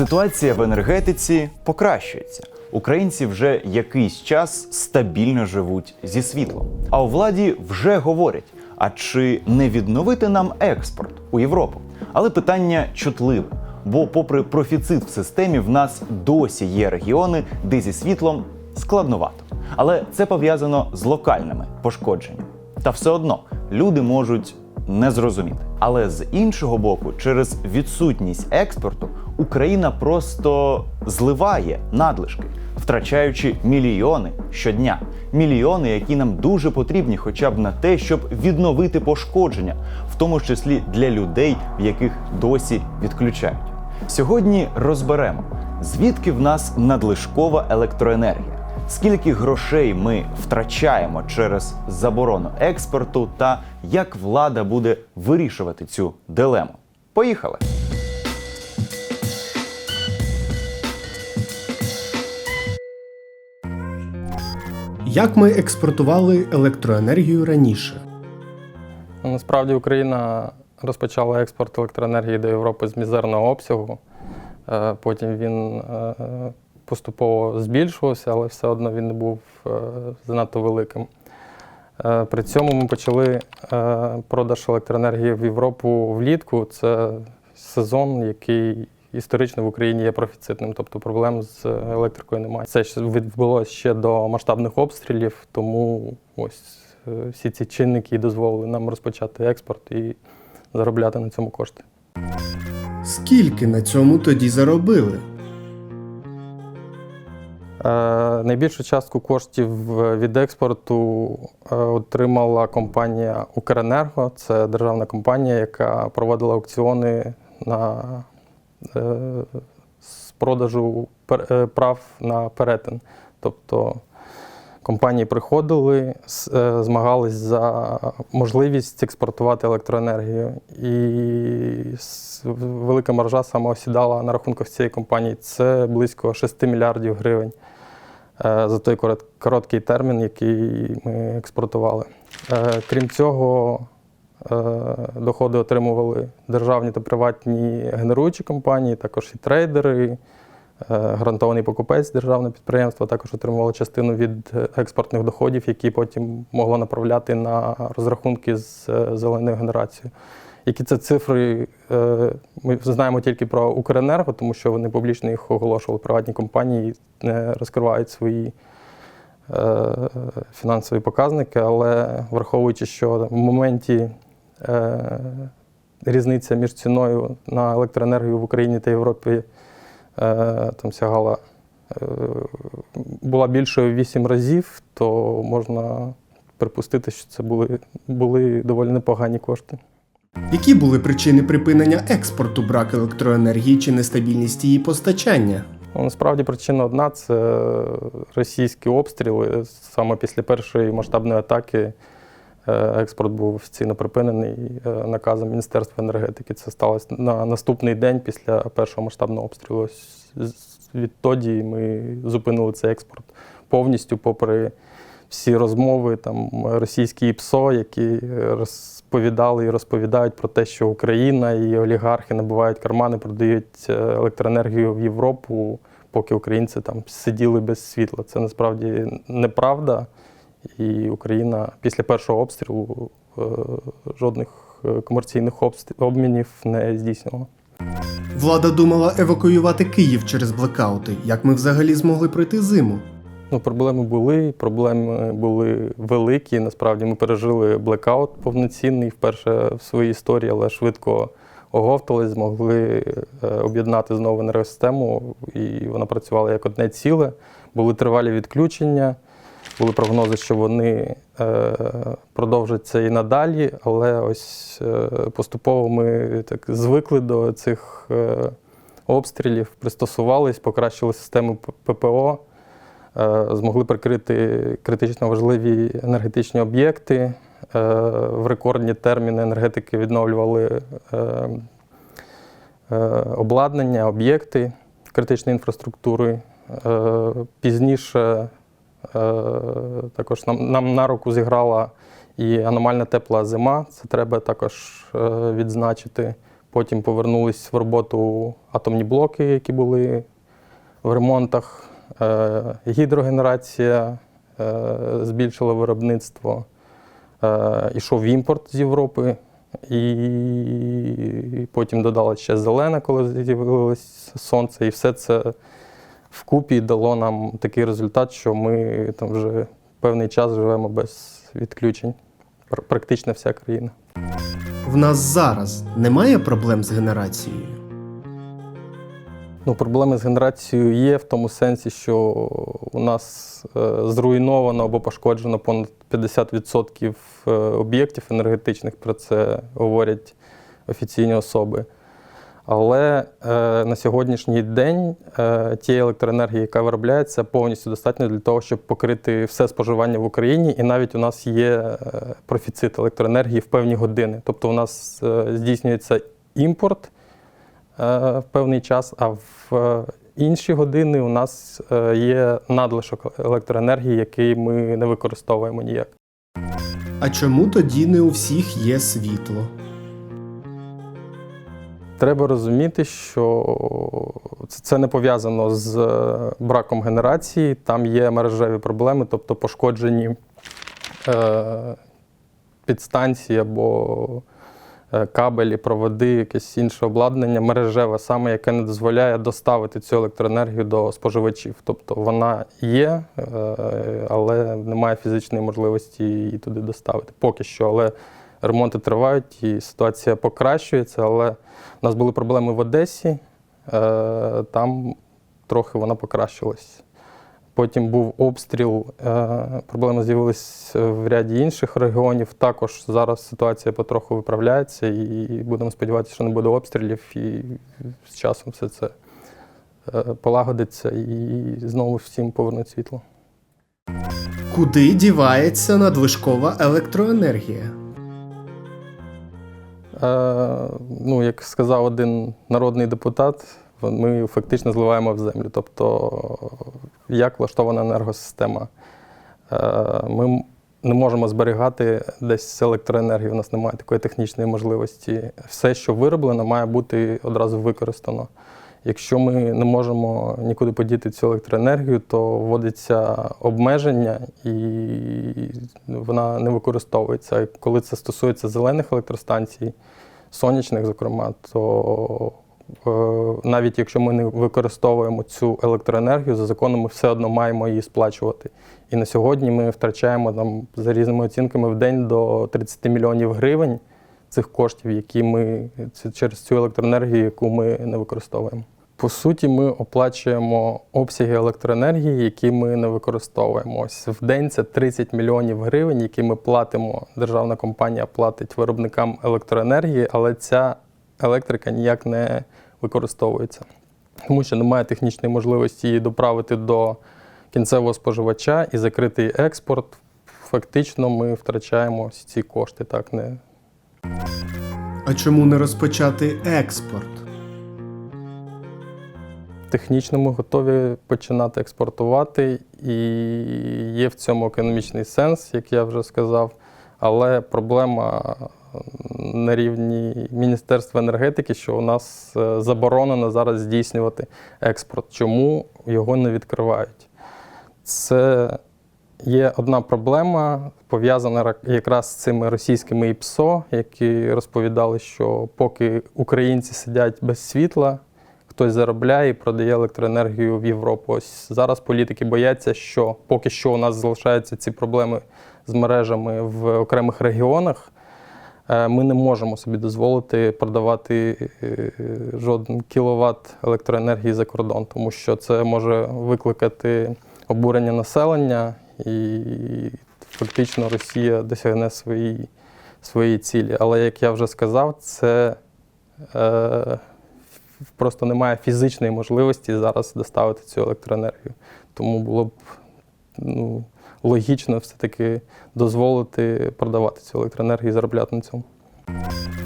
Ситуація в енергетиці покращується. Українці вже якийсь час стабільно живуть зі світлом. А у владі вже говорять: а чи не відновити нам експорт у Європу? Але питання чутливе. Бо, попри профіцит в системі, в нас досі є регіони, де зі світлом складновато. Але це пов'язано з локальними пошкодженнями. Та все одно люди можуть не зрозуміти. Але з іншого боку, через відсутність експорту Україна просто зливає надлишки, втрачаючи мільйони щодня. Мільйони, які нам дуже потрібні, хоча б на те, щоб відновити пошкодження, в тому числі для людей, в яких досі відключають. Сьогодні розберемо, звідки в нас надлишкова електроенергія, скільки грошей ми втрачаємо через заборону експорту, та як влада буде вирішувати цю дилему. Поїхали! Як ми експортували електроенергію раніше? Ну, Насправді Україна розпочала експорт електроенергії до Європи з мізерного обсягу. Е, Потім він е, поступово збільшувався, але все одно він не був е, занадто великим. При цьому ми почали продаж електроенергії в Європу влітку. Це сезон, який історично в Україні є профіцитним, тобто проблем з електрикою немає. Це відбулося ще до масштабних обстрілів, тому ось е, всі ці чинники дозволили нам розпочати експорт і заробляти на цьому кошти. Скільки на цьому тоді заробили? Е, Найбільшу частку коштів е, від експорту е, отримала компанія Укренерго. Це державна компанія, яка проводила аукціони на з продажу е, прав на перетин. Тобто компанії приходили, е, змагались за можливість експортувати електроенергію. І велика маржа саме осідала на рахунках цієї компанії. Це близько 6 мільярдів гривень е, за той короткий термін, який ми експортували. Е, Крім цього, е, доходи отримували державні та приватні генеруючі компанії, також і трейдери. Е, Гарантований покупець державне підприємство також отримувало частину від е, експортних доходів, які потім могло направляти на розрахунки з е, зеленою генерацією. Які це цифри, е, ми знаємо тільки про Укренерго, тому що вони публічно їх оголошували приватні компанії, не розкривають свої е, фінансові показники, але враховуючи, що в моменті е, різниця між ціною на електроенергію в Україні та Європі е, там сягала е, була більшою в 8 разів, то можна припустити, що це були, були доволі непогані кошти. Які були причини припинення експорту брак електроенергії чи нестабільність її постачання? Ну, насправді причина одна це російські обстріли. Саме після першої масштабної атаки е, експорт був офіційно припинений е, наказом Міністерства енергетики. Це сталося на наступний день після першого масштабного обстрілу. Відтоді ми зупинили цей експорт повністю, попри всі розмови там російські ІПСО, які розповідали і розповідають про те, що Україна і олігархи набувають кармани, продають е, електроенергію в Європу, поки українці там сиділи без світла. Це насправді неправда. І Україна після першого обстрілу е, жодних е, комерційних обмінів не здійснювала. Влада думала евакуювати Київ через блекаути. Як ми взагалі змогли пройти зиму? Ну, проблеми були, проблеми були великі. Насправді ми пережили блекаут повноцінний вперше в своїй історії, але швидко оговтались, змогли е, об'єднати знову енергосистему, і вона працювала як одне ціле. Були тривалі відключення, були прогнози, що вони е, продовжаться і надалі, але ось е, поступово ми так звикли до цих е, обстрілів, пристосувались, покращили систему ППО змогли прикрити критично важливі енергетичні об'єкти. В рекордні терміни енергетики відновлювали обладнання, об'єкти критичної інфраструктури. Пізніше також нам, нам на руку зіграла і аномальна тепла зима. Це треба також е, відзначити. Потім повернулись в роботу атомні блоки, які були в ремонтах. Е, Гідрогенерація е, збільшила виробництво. Е, Ішов імпорт з Європи. І потім додала ще зелена, коли з'явилось сонце, і все це вкупі дало нам такий результат, що ми там вже певний час живемо без відключень. Практично вся країна. В нас зараз немає проблем з генерацією. Ну, проблеми з генерацією є в тому сенсі, що у нас е, зруйновано або пошкоджено понад 50% е, об'єктів енергетичних, про це говорять офіційні особи. Але е, на сьогоднішній день е, тієї електроенергії, яка виробляється, повністю достатньо для того, щоб покрити все споживання в Україні. І навіть у нас є е, профіцит електроенергії в певні години. Тобто у нас е, здійснюється імпорт е, в певний час, а в е, інші години у нас є надлишок електроенергії, який ми не використовуємо ніяк. А чому тоді не у всіх є світло? Треба розуміти, що це- не пов'язано з е, браком генерації. Там є мережеві проблеми, тобто пошкоджені е, підстанції або е, кабелі, проводи, якесь інше обладнання, мережеве саме, яке не дозволяє доставити цю електроенергію до споживачів. Тобто вона є, але немає фізичної можливості її туди доставити. Поки що, але ремонти тривають і ситуація покращується. Але у нас були проблеми в Одесі, е, там трохи вона покращилась. Потім був обстріл, е, проблеми з'явилися в ряді інших регіонів. Також зараз ситуація потроху виправляється, і будемо сподіватися, що не буде обстрілів, і з часом все це е, полагодиться і знову всім повернуть світло. Куди дівається надлишкова електроенергія? Е, ну, як сказав один народний депутат, ми фактично зливаємо в землю. Тобто, як влаштована енергосистема. Е, ми не можемо зберігати десь електроенергію, у нас немає такої технічної можливості. Все, що вироблено, має бути одразу використано. Якщо ми не можемо нікуди подіти цю електроенергію, то вводиться обмеження і вона не використовується. Коли це стосується зелених електростанцій, сонячних, зокрема, то е, навіть якщо ми не використовуємо цю електроенергію, за законом ми все одно маємо її сплачувати. І на сьогодні ми втрачаємо там, за різними оцінками в день до 30 мільйонів гривень цих коштів, які ми через цю електроенергію, яку ми не використовуємо. По суті, ми оплачуємо обсяги електроенергії, які ми не використовуємо. Ось в день це 30 мільйонів гривень, які ми платимо. Державна компанія платить виробникам електроенергії, але ця електрика ніяк не використовується, тому що немає технічної можливості її доправити до кінцевого споживача і закритий експорт. Фактично, ми втрачаємо ось ці кошти. Так не А чому не розпочати експорт? Технічно ми готові починати експортувати, і є в цьому економічний сенс, як я вже сказав. Але проблема на рівні Міністерства енергетики, що у нас е, заборонено зараз здійснювати експорт. Чому його не відкривають? Це є одна проблема, пов'язана якраз з цими російськими ІПСО, які розповідали, що поки українці сидять без світла, хтось заробляє і продає електроенергію в Європу. Ось зараз політики бояться, що поки що у нас залишаються ці проблеми з мережами в окремих регіонах. е, Ми не можемо собі дозволити продавати е, жоден кіловат електроенергії за кордон, тому що це може викликати обурення населення, і фактично Росія досягне свої, свої цілі. Але як я вже сказав, це е, просто немає фізичної можливості зараз доставити цю електроенергію. Тому було б ну, логічно все-таки дозволити продавати цю електроенергію і заробляти на цьому.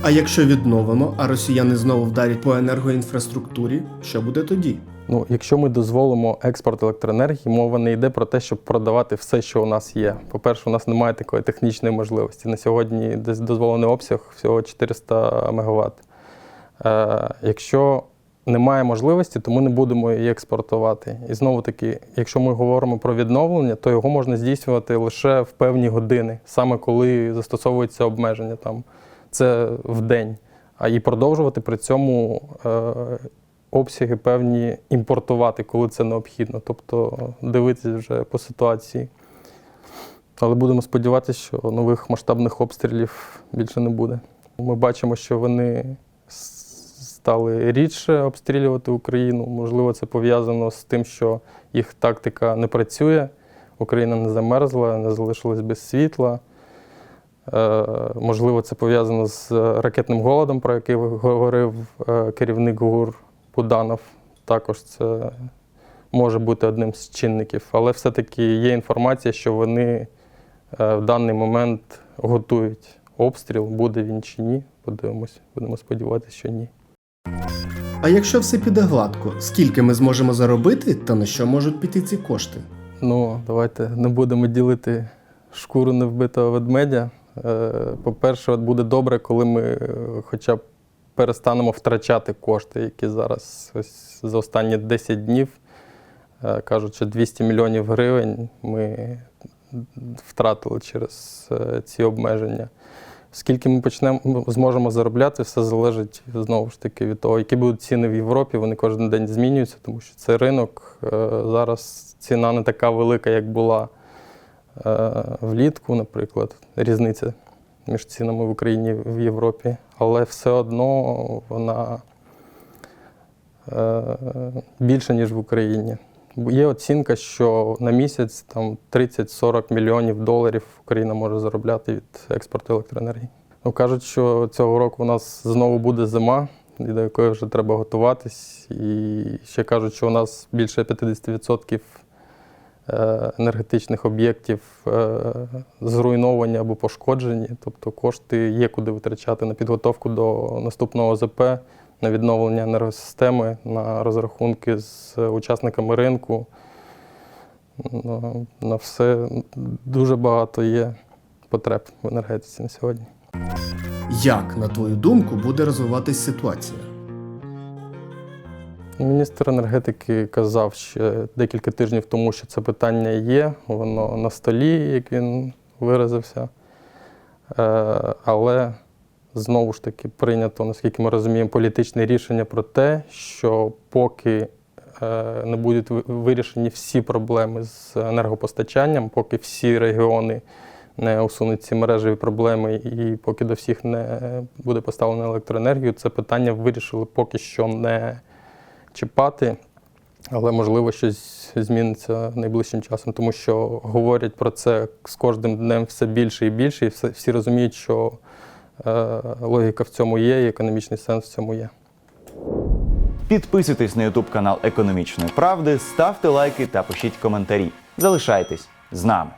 А якщо відновимо, а росіяни знову вдарять по енергоінфраструктурі, що буде тоді? Ну, якщо ми дозволимо експорт електроенергії, мова не йде про те, щоб продавати все, що у нас є. По-перше, у нас немає такої технічної можливості. На сьогодні десь дозволений обсяг всього 400 МВт. Е, Якщо немає можливості, то ми не будемо її експортувати. І знову таки, якщо ми говоримо про відновлення, то його можна здійснювати лише в певні години, саме коли застосовується обмеження. Там це в день. А і продовжувати при цьому е, обсяги певні імпортувати, коли це необхідно. Тобто дивитися вже по ситуації. Але будемо сподіватися, що нових масштабних обстрілів більше не буде. Ми бачимо, що вони стали рідше обстрілювати Україну. Можливо, це пов'язано з тим, що їх тактика не працює. Україна не замерзла, не залишилась без світла. Е, можливо, це пов'язано з ракетним голодом, про який говорив е, керівник ГУР Буданов. Також це може бути одним з чинників. Але все-таки є інформація, що вони е, в даний момент готують обстріл. Буде він чи ні. Подивимось, будемо сподіватися, що ні. А якщо все піде гладко, скільки ми зможемо заробити та на що можуть піти ці кошти? Ну, давайте не будемо ділити шкуру невбитого ведмедя. Е, По-перше, буде добре, коли ми е, хоча б перестанемо втрачати кошти, які зараз ось за останні 10 днів, е, кажуть, що 200 мільйонів гривень ми втратили через е, ці обмеження. Скільки ми почнемо зможемо заробляти, все залежить знову ж таки від того, які будуть ціни в Європі. Вони кожен день змінюються, тому що це ринок. Е, Зараз ціна не така велика, як була влітку, наприклад. Різниця між цінами в Україні в Європі. Але все одно вона е, більша, ніж в Україні. Є оцінка, що на місяць там 30-40 мільйонів доларів Україна може заробляти від експорту електроенергії. Ну, кажуть, що цього року у нас знову буде зима, до якої вже треба готуватись. І ще кажуть, що у нас більше 50% е, енергетичних об'єктів е, зруйновані або пошкоджені. Тобто кошти є куди витрачати на підготовку до наступного ОЗП, на відновлення енергосистеми, на розрахунки з учасниками ринку. На, на все дуже багато є потреб в енергетиці на сьогодні. Як, на твою думку, буде розвиватись ситуація? Міністр енергетики казав ще декілька тижнів тому, що це питання є, воно на столі, як він виразився. Е, Але знову ж таки прийнято, наскільки ми розуміємо, політичне рішення про те, що поки е, не будуть вирішені всі проблеми з енергопостачанням, поки всі регіони не усунуть ці мережеві проблеми, і поки до всіх не буде поставлено електроенергію, це питання вирішили поки що не чіпати, але можливо щось зміниться найближчим часом, тому що говорять про це з кожним днем все більше і більше, і всі розуміють, що е, логіка в цьому є, і економічний сенс в цьому є. Підписуйтесь на YouTube канал Економічної правди, ставте лайки та пишіть коментарі. Залишайтесь з нами.